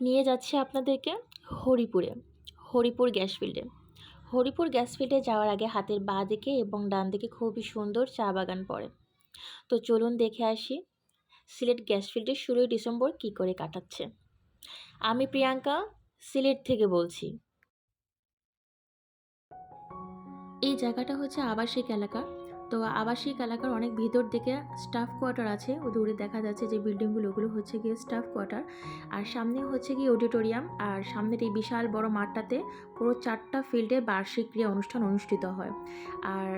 নিয়ে যাচ্ছি আপনাদেরকে হরিপুরে, হরিপুর গ্যাস ফিল্ডে। হরিপুর গ্যাস ফিল্ডে যাওয়ার আগে হাতের বাঁ দিকে এবং ডান দিকে খুবই সুন্দর চা বাগান পড়ে। তো চলুন দেখে আসি সিলেট গ্যাস ফিল্ডে ষোলোই ডিসেম্বর কি করে কাটাচ্ছে। আমি প্রিয়াঙ্কা, সিলেট থেকে বলছি। এই জায়গাটা হচ্ছে আবাসিক এলাকা। তো আবাসিক এলাকার অনেক ভিতর দিকে স্টাফ কোয়ার্টার আছে। ও দূরে দেখা যাচ্ছে যে বিল্ডিংগুলো ওগুলো হচ্ছে গিয়ে স্টাফ কোয়ার্টার আর সামনে হচ্ছে গিয়ে অডিটোরিয়াম আর সামনের এই বিশাল বড় মাঠটাতে পুরো চারটা ফিল্ডে বার্ষিক ক্রিয়া অনুষ্ঠান অনুষ্ঠিত হয়। আর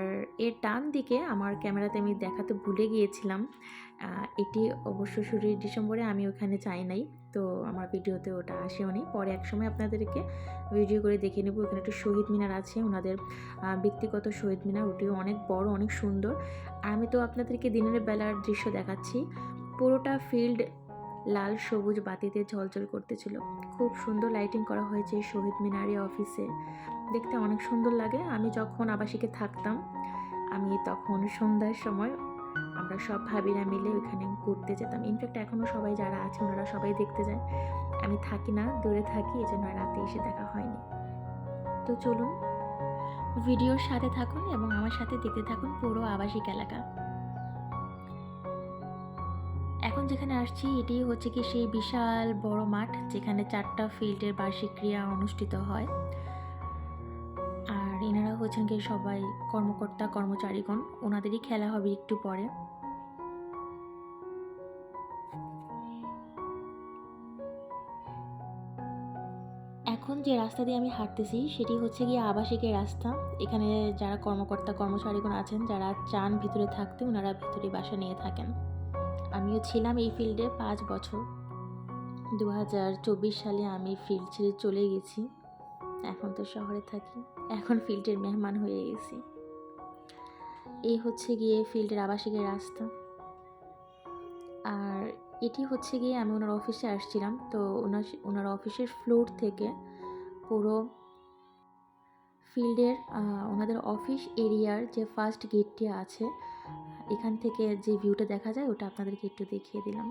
এর ডান দিকে আমার ক্যামেরাতে আমি দেখাতে ভুলে গিয়েছিলাম। এটি অবশ্য শুরু ডিসেম্বরে আমি ওখানে চাই নাই, তো আমার ভিডিওতে ওটা আসেও নি পরে একসময় আপনাদেরকে ভিডিও করে দেখে নেব, ওখানে একটা শহীদ মিনার আছে, ওনাদের ব্যক্তিগত শহীদ মিনার, ওটিও অনেক বড়, অনেক সুন্দর। আমি তো আপনাদেরকে দিনের বেলার দৃশ্য দেখাচ্ছি। পুরোটা ফিল্ড লাল সবুজ বাতিতে ঝলঝল করতেছিল। খুব সুন্দর লাইটিং করা হয়েছে শহীদ মিনারে অফিসে দেখতে অনেক সুন্দর লাগে। আমি যখন আবাসিকে থাকতাম, আমি তখন সন্ধ্যার সময় আমরা সব ভাবিরা মিলে ওইখানে ঘুরতে যেতাম। ইনফ্যাক্ট এখনও সবাই যারা আছে ওনারা সবাই দেখতে যায় আমি থাকি না, দূরে থাকি এই জন্য রাতে এসে দেখা হয়নি। তো চলুন, ভিডিওর সাথে থাকুন এবং আমার সাথে দেখতে থাকুন পুরো আবাসিক এলাকা। এখন যেখানে আসছি, এটি হচ্ছে কি সেই বিশাল বড় মাঠ, যেখানে চারটা ফিল্ডের বার্ষিক ক্রিয়া অনুষ্ঠিত হয়। হচ্ছেন কি সবাই কর্মকর্তা, কর্মচারীগণ, ওনাদেরই খেলা হবে একটু পরে। এখন যে রাস্তা দিয়ে আমি হাঁটতেছি, সেটি হচ্ছে গিয়ে আবাসিকের রাস্তা। এখানে যারা কর্মকর্তা, কর্মচারীগণ আছেন, যারা চান ভিতরে থাকতে, ওনারা ভিতরে বাসা নিয়ে থাকেন। আমিও ছিলাম এই ফিল্ডে পাঁচ বছর। দু হাজার চব্বিশ সালে আমি ফিল্ড ছেড়ে চলে গেছি। এখন তো শহরে থাকি। এখন ফিল্ডের মেহমান হয়ে গেছি। এই হচ্ছে গিয়ে ফিল্ডের আবাসিকের রাস্তা। আর এটি হচ্ছে গিয়ে আমি ওনার অফিসে আসছিলাম। তো ওনার ওনার অফিসের ফ্লোর থেকে পুরো ফিল্ডের ওনাদের অফিস এরিয়ার যে ফার্স্ট গেটটি আছে, এখান থেকে যে ভিউটা দেখা যায়, ওটা আপনাদেরকে একটু দেখিয়ে দিলাম।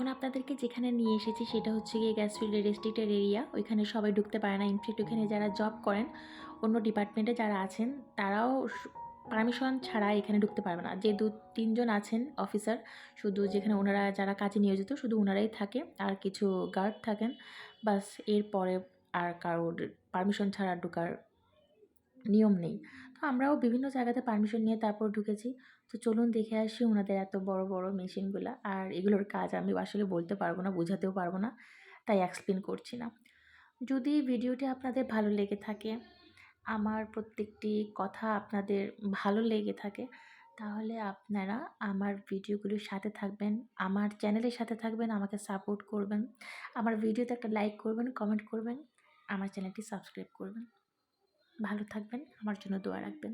এখন আপনাদেরকে যেখানে নিয়ে এসেছি সেটা হচ্ছে গিয়ে গ্যাস ফিল্ডের রেস্ট্রিক্টেড এরিয়া ওইখানে সবাই ঢুকতে পারে না। ইনফ্যাক্ট ওইখানে যারা জব করেন, অন্য ডিপার্টমেন্টে যারা আছেন, তারাও পারমিশন ছাড়া এখানে ঢুকতে পারবে না। যে দু, তিনজন আছেন অফিসার শুধু যেখানে ওনারা যারা কাজে নিয়োজিত, শুধু ওনারাই থাকে। আর কিছু গার্ড থাকেন। বাস এরপরে আর কারোর পারমিশন ছাড়া ঢোকার নিয়ম নেই। তো আমরাও বিভিন্ন জায়গাতে পারমিশন নিয়ে তারপর ঢুকেছি। তো চলুন দেখে আসি ওনাদের এত বড় বড় মেশিনগুলো। আর এগুলোর কাজ আমি আসলে বলতে পারব না, বোঝাতেও পারব না, তাই এক্সপ্লেন করছি না। যদি ভিডিওটি আপনাদের ভালো লেগে থাকে, আমার প্রত্যেকটি কথা আপনাদের ভালো লেগে থাকে, তাহলে আপনারা আমার ভিডিওগুলির সাথে থাকবেন, আমার চ্যানেলের সাথে থাকবেন, আমাকে সাপোর্ট করবেন। আমার ভিডিওতে একটা লাইক করবেন কমেন্ট করবেন, আমার চ্যানেলটি সাবস্ক্রাইব করবেন। ভালো থাকবেন আমার জন্য দোয়া রাখবেন।